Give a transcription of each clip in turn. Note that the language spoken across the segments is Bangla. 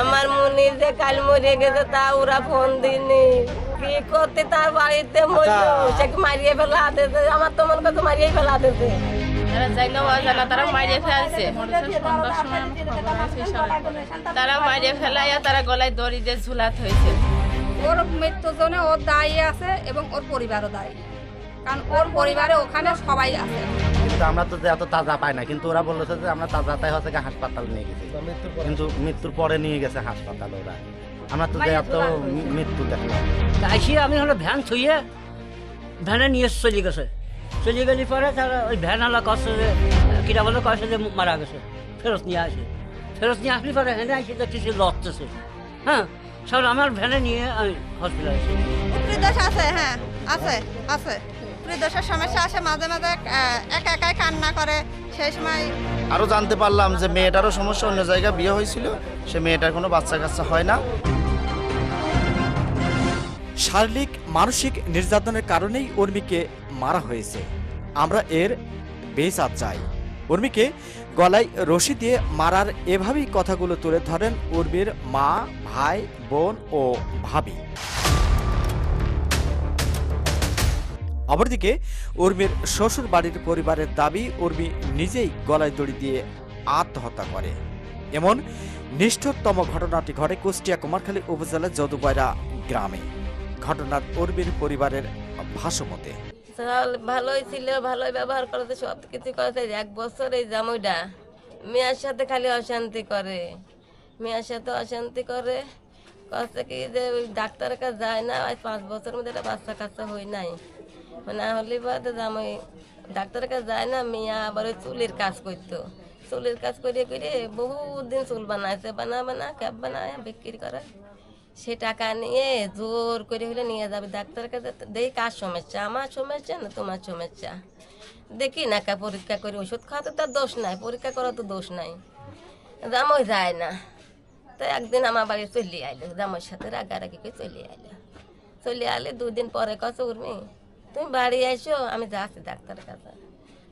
আমার মুনির যে কাল মরে গেছে তা ওরা ফোন দিনি কি করতে তার বাড়িতে মরলো? সে মারিয়ে ফেলা দিতে আমার তো মনে করতো মারিয়ে ফেলা দিতে তারা অজানা তারা মারিয়ে ফেলছে। তারা মারিয়ে ফেলাইয়া তারা গলায় দড়ি দিয়ে ঝুলাত হয়েছে। ওর মৃত্যুর জন্য ওর দায়ী আছে এবং ওর পরিবারও দায়ী। কারণ ওর পরিবারে ওখানে সবাই আছে। কিন্তু আমরা তো যে এত তাজা পাই না কিন্তু ওরা বলেছে যে আমরা তাজাটাই হচ্ছে গিয়ে হাসপাতাল নিয়ে গেছি। কিন্তু মৃত্যুর পরে নিয়ে গেছে হাসপাতাল ওরা। আমরা তো যে এত মৃত্যু দেখলাম। আমি হলো ভ্যান থুইয়ে ভ্যানে নিয়ে চলে গেছে। চলে গেলে পরে তারা ওই ভ্যান হলো কষ্ট যে কিনা বলে কষ্ট যে মারা গেছে ফেরত নিয়ে আসে। ফেরত নিয়ে আসলে পরে হেনে আসি দেখতেছি লড়তেছে হ্যাঁ সব আমার ভ্যানে নিয়ে আমি হসপিটালে আছে হ্যাঁ আছে আছে। উপরিদোষের সমস্যা আছে মাঝে মাঝে একা একাই কান্না করে। সেই সময় আরও জানতে পারলাম যে মেয়েটারও সমস্যা অন্য জায়গায় বিয়ে হয়েছিল সে মেয়েটার কোনো বাচ্চা কাচ্চা হয় না। শারীরিক মানসিক নির্যাতনের কারণেই উর্মিকে মারা হয়েছে। আমরা এর বেসাত চাই। উর্মিকে গলায় রশি দিয়ে মারার এভাবেই কথাগুলো তুলে ধরেন উর্মির মা ভাই বোন ও ভাবি। অপরদিকে, উর্মির শ্বশুর বাড়ির পরিবারের দাবি, উর্মি নিজেই গলায় দড়ি দিয়ে আত্মহত্যা করে। এমন নিষ্ঠুরতম ঘটনাটি ঘটে কুষ্টিয়া কুমারখালী উপজেলার যদুপায়রা গ্রামে। ঘটনার উর্মির পরিবারের ভাষ্যমতে। ভালোই ছিল, ভালোই ব্যবহার করেছে সব কিছু করেছে এক বছর এই জামুইটা মেয়ের সাথে খালি অশান্তি করে। মেয়ের সাথে অশান্তি করে। কষ্ট কি যে ডাক্তারের কাছে যায় না আজ পাঁচ বছর মধ্যে একটা বাচ্চা কাচ্চা হই নাই। না হলে বাদে জামাই ডাক্তারের কাছে যায় না, মেয়া আবার ওই চুলের কাজ করতো। চুলের কাজ করে করে বহুত দিন চুল বানাইছে বানা বানা ক্যাপ বানায়, বিক্রি করে। সে টাকা নিয়ে জোর করে হলে নিয়ে যাবে। ডাক্তারের কাছে দেখি কার সমস্যা, আমার সমস্যা না তোমার সমস্যা? দেখি না কা পরীক্ষা করে ওষুধ খাওয়াতে তার দোষ নাই, পরীক্ষা করা তো দোষ নাই। জামই যায় না। তো একদিন আমার বাড়ি চলে আইলো জামাইয়ের সাথে রাগারাগি করে চলে আইলো। চলে আলে দুদিন পরে কত উর্মি তুমি বাড়ি আইসো আমি যাচ্ছি ডাক্তারের কাছে।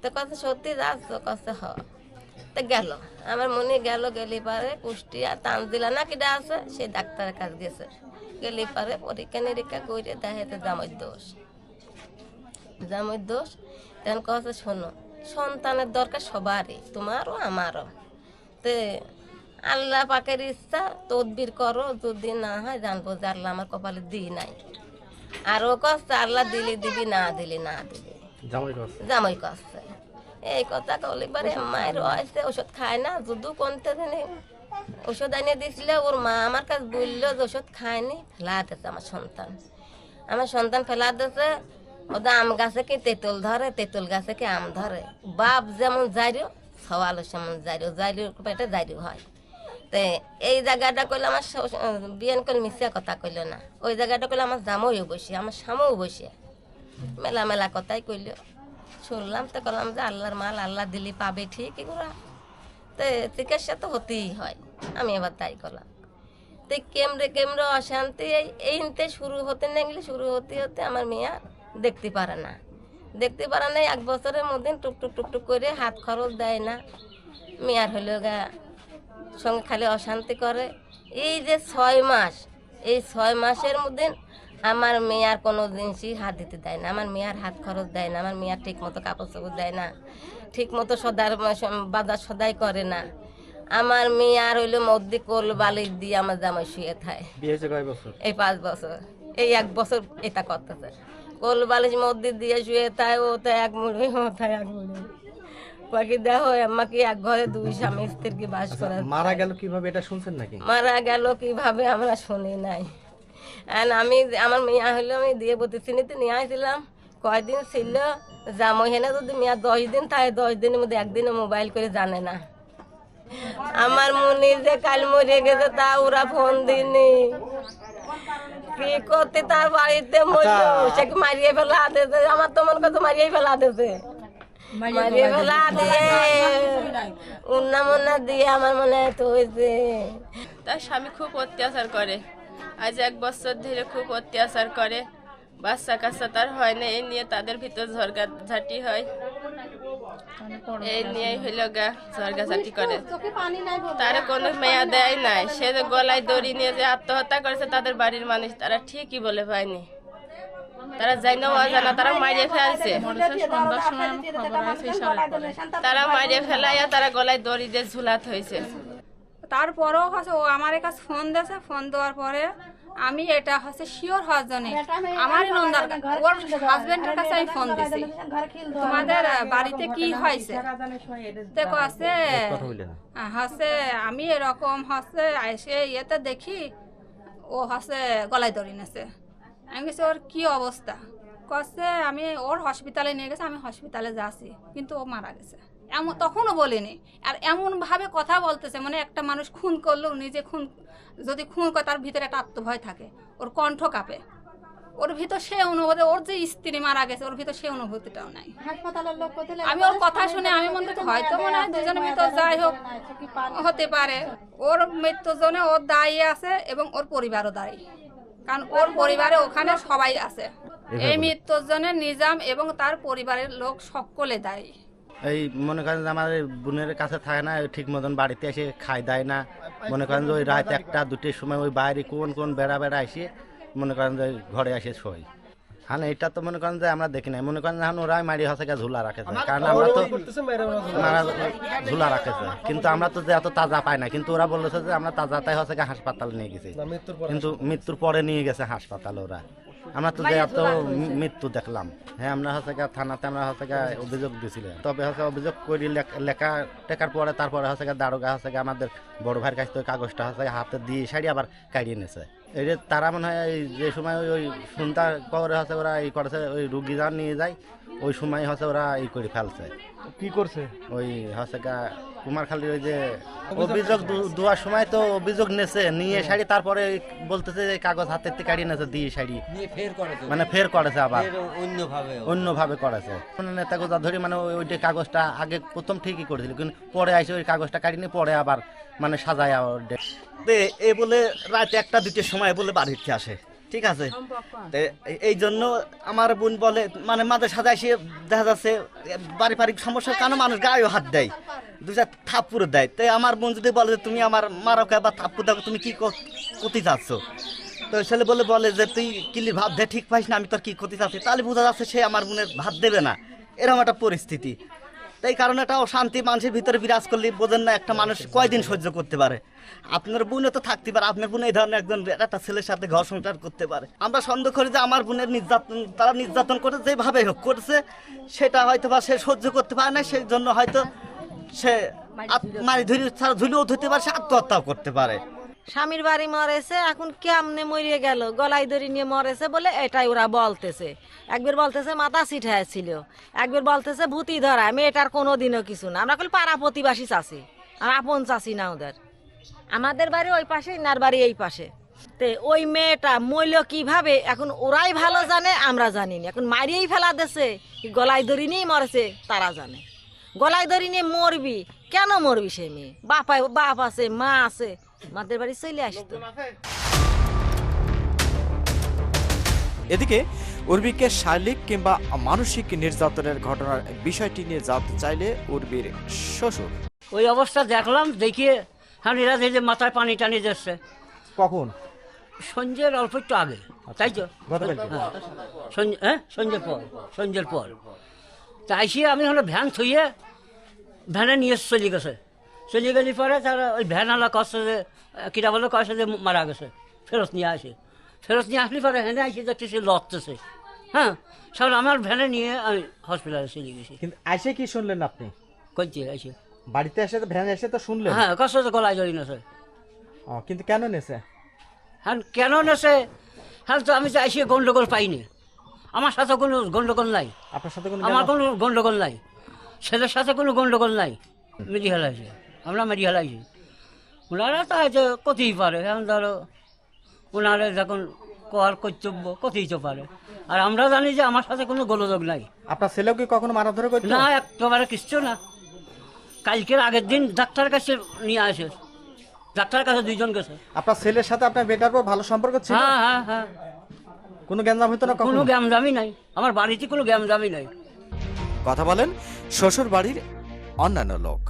তো কত সত্যি যাচ্ছ কষ্ট হ। তো গেল। আমার মনে গেল গেলি পারে কুষ্টিয়া, তানজিলা না কিটা আছে, সে ডাক্তারের কাছে গেছে। গেলি পারে পরীক্ষা নিরীক্ষা করে দেখে জামাই দোষ। জামাই দোষ? তখন কছে শোনো, সন্তানের দরকার সবারই, তোমারও, আমারও। তে আল্লাহ পাকের ইচ্ছা, তদবির করো, যদি না হয় জানব যে আল্লাহ আমার কপালে দিই নাই। আর ও কষ্ট আল্লাহ দিলি দিবি না দিলি না দিবি। জামাই কষ্ট। এই কথা কলিবারে মায়ের হয়েছে ওষুধ খায় না যদু কোনতে জানি ওষুধ এনে দিয়েছিল ওর মা আমার কাছে বলল যে ওষুধ খায়নি ফেলা দিয়েছে আমার সন্তান। আমার সন্তান ফেলা দিয়েছে ওদের আম গাছে কি তেঁতুল ধরে তেঁতুল গাছে কি আম ধরে। বাপ যেমন যাইরো সওয়ালও সেমন যাইরো যাইরোর পেটে যাইরো হয়। তে, এই জায়গাটা করলে আমার বিয়ান করলে মিশিয়া কথা কইল না। ওই জায়গাটা করলে আমার জামইও বসে, আমার স্বামীও বসে। মেলা মেলা কথাই কইল। শুনলাম তো করলাম যে আল্লাহর মাল আল্লাহ দিলি পাবে ঠিকই করা তো চিকিৎসা তো হতেই হয়, আমি এবার তাই করলাম তো কেমরে কেমরে অশান্তি, এই এইতে শুরু হতে না গেলে শুরু হতে হতে আমার মেয়া দেখতে পারে না। দেখতে পারে না, এক বছরের মধ্যে টুকটুক টুকটুক করে হাত খরচ দেয় না। মেয়ার হইল গা সঙ্গে খালি অশান্তি করে। এই যে ছয় মাস এই ছয় মাসের মধ্যে আমার মেয়ার কোনো জিনিসই হাত দিতে দেয় না। আমার মেয়ার হাত খরচ দেয় না আমার মেয়ার ঠিক মতো কাপড় চোপড় দেয় না ঠিক মতো সদার বাজার সদাই করে না। আমার মেয়ার হইল মধ্যে কোল বালিশ দিয়ে আমার জামাই শুয়ে থাকে। বছর? এই পাঁচ বছর। এই এক বছর এটা করতেছে। কোল বালিশ মধ্যে দিয়ে শুয়ে তাই ও তো এক মুড়ি ও তাই এক মুড়ি। বাকি দেখো আমাকে এক ঘরে দুই স্বামী স্ত্রীকে বাস করা মারা গেল কীভাবে? এটা শুনছেন নাকি? মারা গেল কীভাবে আমরা শুনি নাই। আর আমি আমার মেয়া হইল আমি দিয়ে চিনিতে নিয়ে আসছিলাম। কয়দিন ছিল? জামই হেনে যদি মেয়া দশ দিন থাকে দশ দিনের মধ্যে একদিনও মোবাইল করে জানে না। আমার মুনির যে কাল মরে গেছে তা ওরা ফোন দিনি কি করতে তার বাড়িতে মরলো? সে মারিয়ে ফেলা দিয়েছে আমার তো মনে করতো মারিয়ে ফেলা দিয়েছে উন্না মুন্না দিয়ে আমার মনে হয় হয়েছে তার স্বামী খুব অত্যাচার করে। আজ এক বছর ধরে খুব অত্যাচার করে। বাচ্চা কাচ্চা তার হয় না এই নিয়ে তাদের ভিতর ঝরগা ঝাঁটি হয়। এই নিয়েই হইল গা ঝরগাছাটি করে। তারা কোনো মেয়া দেয় নাই। সে যে গলায় দড়ি নিয়ে যে আত্মহত্যা করেছে তাদের বাড়ির মানুষ তারা ঠিকই বলে পায়নি। তারা যাই না অজানা তারা মারিয়ে ফেলছে। তারা মারিয়ে ফেলাইয়া তারা গলায় দড়ি দিয়ে ঝুলাত হয়েছে তারপরেও হচ্ছে ও আমার কাছে ফোন দিয়েছে, ফোন দেওয়ার পরে আমি এটা হচ্ছে শিওর হওয়ার জন্য আমারই নন্দার ওর হাজবেন্ডের কাছে আমি ফোন দিয়েছি। তোমাদের বাড়িতে কি হয়েছে? দেখো আছে হচ্ছে আমি এরকম হচ্ছে এসে ইয়েতে দেখি, ও হচ্ছে গলায় দড়ি নেছে। আমি গেছি ওর কি অবস্থা? কচ্ছে আমি ওর হসপিটালে নিয়ে গেছে আমি হসপিটালে যাচ্ছি। কিন্তু ও মারা গেছে। এমন তখনও বলিনি। আর এমনভাবে কথা বলতেছে মানে একটা মানুষ খুন করলেও নিজে খুন যদি খুন করে তার ভিতরে একটা আত্মভয় থাকে। ওর কণ্ঠ কাঁপে। ওর ভিতর সে অনুভূতি ওর যে স্ত্রী মারা গেছে ওর ভিতর সে অনুভূতিটাও নাই। আমি ওর কথা শুনে আমি মনে করি হয়তো মনে হয় দুজনের ভিতর যাই হোক হতে পারে। ওর মৃত্যুর জন্য ওর দায়ী আছে এবং ওর পরিবারও দায়ী। কারণ ওর পরিবারে ওখানে সবাই আছে। এই মৃত্যুর জন্য নিজাম এবং তার পরিবারের লোক সকলে দায়ী। এই মনে করেন যে আমার বোনের কাছে থাকে না ঠিক মতন বাড়িতে এসে খাই দেয় না। মনে করেন যে ওই রাত একটা দুটির সময় ওই বাইরে কোন কোন বেড়া বেড়া এসে মনে করেন যে ওই ঘরে আসে শোয়। হ্যাঁ এটা তো মনে করেন যে আমরা দেখি নাই। মনে করেন এখন ওরাই মারি হসে ঝুলা রাখেছে কারণ আমরা তো মারা ঝুলা রাখেছে কিন্তু আমরা তো যে এত তাজা পাই না। কিন্তু ওরা বলেছে যে আমরা তাজা তাই হসে হাসপাতাল নিয়ে গেছি। কিন্তু মৃত্যুর পরে নিয়ে গেছে হাসপাতাল ওরা। আমরা তো যে এত মৃত্যু দেখলাম। হ্যাঁ আমরা হচ্ছে থানাতে আমরা হচ্ছে গিয়ে অভিযোগ দিয়েছিলাম তবে হচ্ছে অভিযোগ করি লেখা টেকার পরে তারপরে হচ্ছে গিয়ে দারোগা হচ্ছে গিয়ে আমাদের বড় ভাইয়ের কাছ থেকে কাগজটা হচ্ছে হাতে দিয়ে সারি আবার কাড়িয়ে নিয়েছে এই যে তারা মনে হয় এই যে সময় ওই- ওই শুনতা করে হচ্ছে ওরা এই করেছে ওই রুগী যান নিয়ে যায় ওই সময় হচ্ছে ওরা এই করে ফেলছে। কি করছে? ওই হচ্ছে গা কুমারখালী ওই যে অভিযোগ দু- দেওয়ার সময় তো অভিযোগ নেছে নিয়ে শাড়ি তারপরে বলতেছে যে কাগজ হাতের থেকে কাটিয়ে নেছে দিয়ে শাড়ি মানে ফের করেছে আবার। অন্যভাবে অন্যভাবে করেছে। মানে নেতা গোজা ধরে মানে ওই- ওইটা কাগজটা আগে প্রথম ঠিকই করেছিল কিন্তু পরে আসে ওই কাগজটা কাটিয়ে নিয়ে পরে আবার মানে সাজায় আবার এ বলে রাত একটা দুটোর সময় বলে বাড়িতে আসে। ঠিক আছে? তে এই- জন্য আমার বোন বলে মানে মাঝে সাথে এসে দেখা যাচ্ছে পারিবারিক সমস্যার কারণে মানুষ গায়েও হাত দেয় দুটা থাপ্পুর দেয়। তাই আমার বোন যদি বলে যে তুমি আমার মারকে বা থাপ্পুর দাও তুমি কি ক- ক্ষতি চাচ্ছ? তো ছেলে বলে বলে যে তুই কিলি ভাব দে, ঠিক পাইস না, আমি তোর কি ক্ষতি চাচ্ছি? তাহলে বোঝা যাচ্ছে সে আমার বোনের ভাত দেবে না। এরকম একটা পরিস্থিতি। তাই কারণে একটা অশান্তি, মানুষের ভিতরে বিরাজ করলে বোঝেন না একটা মানুষ কয়দিন সহ্য করতে পারে। আপনার বোনে তো থাকতে পারে, আপনার বোন এই ধরনের একজন একটা ছেলের সাথে ঘর সংসার করতে পারে। আমরা সন্দেহ করি যে আমার বোনের নির্যাতন, তারা নির্যাতন করে যেভাবে হোক করছে, সেটা হয়তো বা সে সহ্য করতে পারে না, সেই জন্য হয়তো সে মারি ধরে ছাড়া ধুলেও ধরতে পারে, সে আত্মহত্যাও করতে পারে। স্বামীর বাড়ি মরেছে, এখন কেমনে মরিয়ে গেল? গলায় দড়ি নিয়ে মরেছে বলে এটাই ওরা বলতেছে। একবার বলতেছে মাথা ছিল, একবার বলতেছে ভূতি ধরা মেয়েটার কোনো দিনও কিছু না। আমরা কল পাড়া প্রতিবাসী চাষি আর আপন চাষি না ওদের। আমাদের বাড়ি ওই পাশে, ইনার বাড়ি এই পাশে। তে ওই মেয়েটা মইল কীভাবে? এখন ওরাই ভালো জানে, আমরা জানি না। এখন মারিয়েই ফেলা দেছে, গলায় দড়ি নিয়েই মরেছে, তারা জানে। গলায় দড়ি নিয়ে মরবি, কেন মরবি সে মেয়ে? বাপ বাপ আছে, মা আছে মাদের বাড়ি চলে আসতো। এদিকে উর্বিকে শারীরিক কিংবা মানসিক নির্যাতনের ঘটনার বিষয়টি নিয়ে জানতে চাইলে উর্বির শ্বশুর। ওই অবস্থা দেখলাম দেখিয়ে হ্যাঁ এরা যে মাথায় পানি টানি যাচ্ছে কখন? সঞ্জয়ের অল্প একটু আগে তাই তো? হ্যাঁ সঞ্জয় হ্যাঁ সঞ্জয়ের পর সঞ্জয়ের পর। তা আইসিয়ে আমি হলো ভ্যান থইয়ে ভ্যানে নিয়ে চলে গেছে। চলে গেলে পরে তারা ওই ভ্যানওয়ালা কষ্ট যে কিটা বলে কষ্ট যে মারা গেছে ফেরত নিয়ে আসে। ফেরত নিয়ে আসলে পরে হেনে আসে দেখছি সে লড়তেছে হ্যাঁ সব আমার ভ্যানে নিয়ে আমি হসপিটালে চলে গেছি। কিন্তু আইসে কি শুনলেন আপনি? কইতে আইসে? বাড়িতে এসে তো ভ্যান এসে তো শুনলেন? হ্যাঁ কষ্ট তো গলায় জড়ি নেছে। ও, কিন্তু কেন নেছে? হ্যাঁ কেন নেছে? হ্যাঁ তো আমি তো আইসিয়ে গন্ডগোল পাইনি। আমার সাথে কোনো গন্ডগোল নাই। আপনার সাথে কোনো আমার কোনো? গন্ডগোল নাই। ছেলের সাথে কোনো গন্ডগোল নাই। মেরি হেলাইছে আমরা মেরি হেলাইছি ওনারা তো হয়তো কতেই পারে এখন ধরো ওনারা যখন কর কর্তব্য কতেই তো পারে আর আমরা জানি যে আমার সাথে কোনো গোলযোগ নাই আপনার ছেলেও কি কখনো মারাধরে করতো না একেবারে কিচ্ছু না কালকের আগের দিন ডাক্তার কাছে নিয়ে আসে ডাক্তার কাছে দুইজন গেছে আপনার ছেলের সাথে আপনার বেটার পর ভালো সম্পর্ক ছিল হ্যাঁ হ্যাঁ হ্যাঁ কোনো গ্যাঞ্জাম হতো না কোনো কখনো গ্যামজামি নাই আমার বাড়িতে কোনো গ্যামজামি নাই কথা বলেন শ্বশুর বাড়ির অন্যান্য লোক।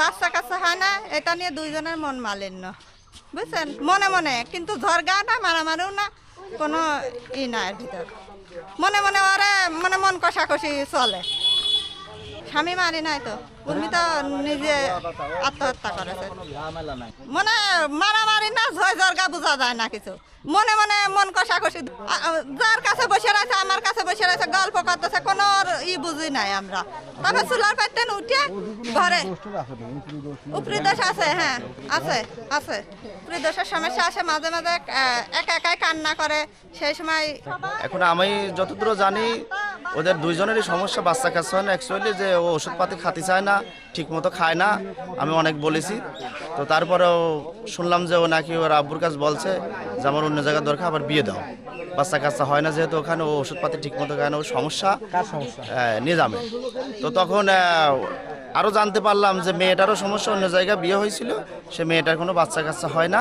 বাচ্চা কাচ্চা হয় না, এটা নিয়ে দুইজনের মন মালিন্য। বুঝছেন? মনে মনে, কিন্তু ঝরগা না, মারামারিও না, কোনো ই না ভিতর। মনে মনে ওরা মানে মন কষাকষি চলে। স্বামী মারি নাই তো উর্মি তো নিজে আত্মহত্যা করেছে। মানে মারামারি না ঝয় জর্গা বোঝা যায় না কিছু। মনে মনে মন কষাকষি যার কাছে বসে রয়েছে, আমার কাছে বসে রয়েছে, গল্প করতেছে, কোনো ই বুঝি নাই আমরা। তবে চুলার পাইতেন উঠে ঘরে। উপরি দোষ আছে হ্যাঁ আছে আছে। উপরি দোষের সমস্যা আছে মাঝে মাঝে একা একাই কান্না করে সেই সময় এখন আমি যতদূর জানি ওদের দুইজনেরই সমস্যা বাচ্চা কাছে হয় না অ্যাকচুয়ালি যে ও ওষুধপাতি খাতে চায় না ঠিক মতো খায় না আমি অনেক বলেছি। তো তারপরেও শুনলাম যে ও নাকি ওর আব্বুর কাছে বলছে যে আমার অন্য জায়গায় দরকার আবার বিয়ে দাও। বাচ্চা কাচ্চা হয় না যেহেতু ওখানে ও ওষুধপাতি ঠিক মতো খায় না ওর সমস্যা নিজামে। তো তখন আরও জানতে পারলাম যে মেয়েটারও সমস্যা অন্য জায়গায় বিয়ে হয়েছিল সে মেয়েটার কোনো বাচ্চা কাচ্চা হয় না।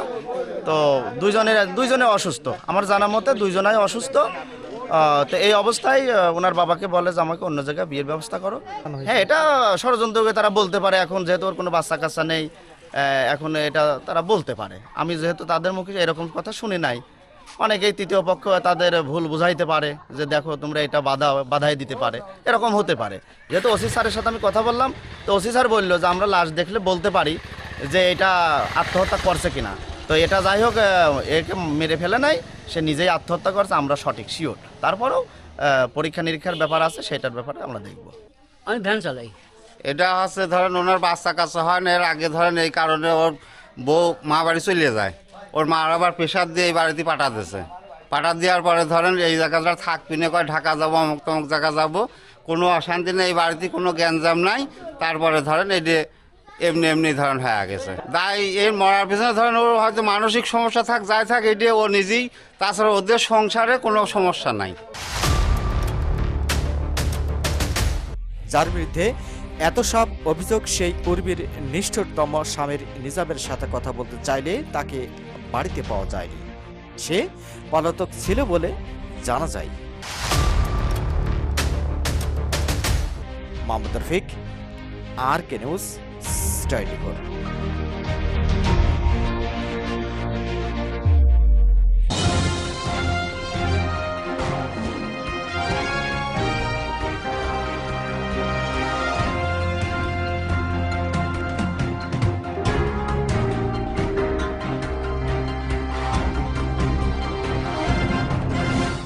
তো দুইজনের দুইজনে অসুস্থ। আমার জানা মতে দুইজনাই অসুস্থ। তো এই অবস্থায় ওনার বাবাকে বলে যে আমাকে অন্য জায়গায় বিয়ের ব্যবস্থা করো। হ্যাঁ এটা ষড়যন্ত্রকে তারা বলতে পারে এখন, যেহেতু ওর কোনো বাচ্চা কাচ্চা নেই এখন এটা তারা বলতে পারে। আমি যেহেতু তাদের মুখে এরকম কথা শুনি নাই, অনেকেই তৃতীয় পক্ষ তাদের ভুল বুঝাইতে পারে, যে দেখো তোমরা এটা বাধা, বাধাই দিতে পারে। এরকম হতে পারে। যেহেতু ওসি স্যারের সাথে আমি কথা বললাম, তো ওসি স্যার বলল যে আমরা লাশ দেখলে বলতে পারি যে এটা আত্মহত্যা করছে কিনা। তো এটা যাই হোক একে মেরে ফেলে নাই সে নিজেই আত্মহত্যা করছে আমরা সঠিক শিওর তারপরেও পরীক্ষা নিরীক্ষার ব্যাপার আছে সেটার ব্যাপারে আমরা দেখব। আমি ভ্যান চালাই। এটা হচ্ছে ধরেন ওনার বাচ্চা কাচ্চা হয় না এর আগে ধরেন এই কারণে ওর বউ মা বাড়ি চলে যায়। ওর মা আবার প্রেশার দিয়ে এই বাড়িতে পাঠা দিয়েছে পাঠা দেওয়ার পরে ধরেন এই জায়গাটা থাকবি না কয় ঢাকা যাব অমুক তমুক জায়গা যাব। কোনো অশান্তি নেই এই বাড়িতে কোনো গ্যাঞ্জাম নাই। তারপরে ধরেন এই যে এমনি এমনি ধরেন হয়ে গেছে। তাই এই মরার পিছনে ধরেন, ওর হয়তো মানসিক সমস্যা থাক, যাই থাক এটি ও নিজেই, তাছাড়া ওদের সংসারে কোনো সমস্যা নাই। যার বিরুদ্ধে এত সব অভিযোগ, সেই উর্মির নিষ্ঠুরতম স্বামীর নিজামের সাথে কথা বলতে চাইলে তাকে বাড়িতে পাওয়া যায়নি। সে পলাতক ছিল বলে জানা যায়। Mohammad Rafiq, R K news twenty four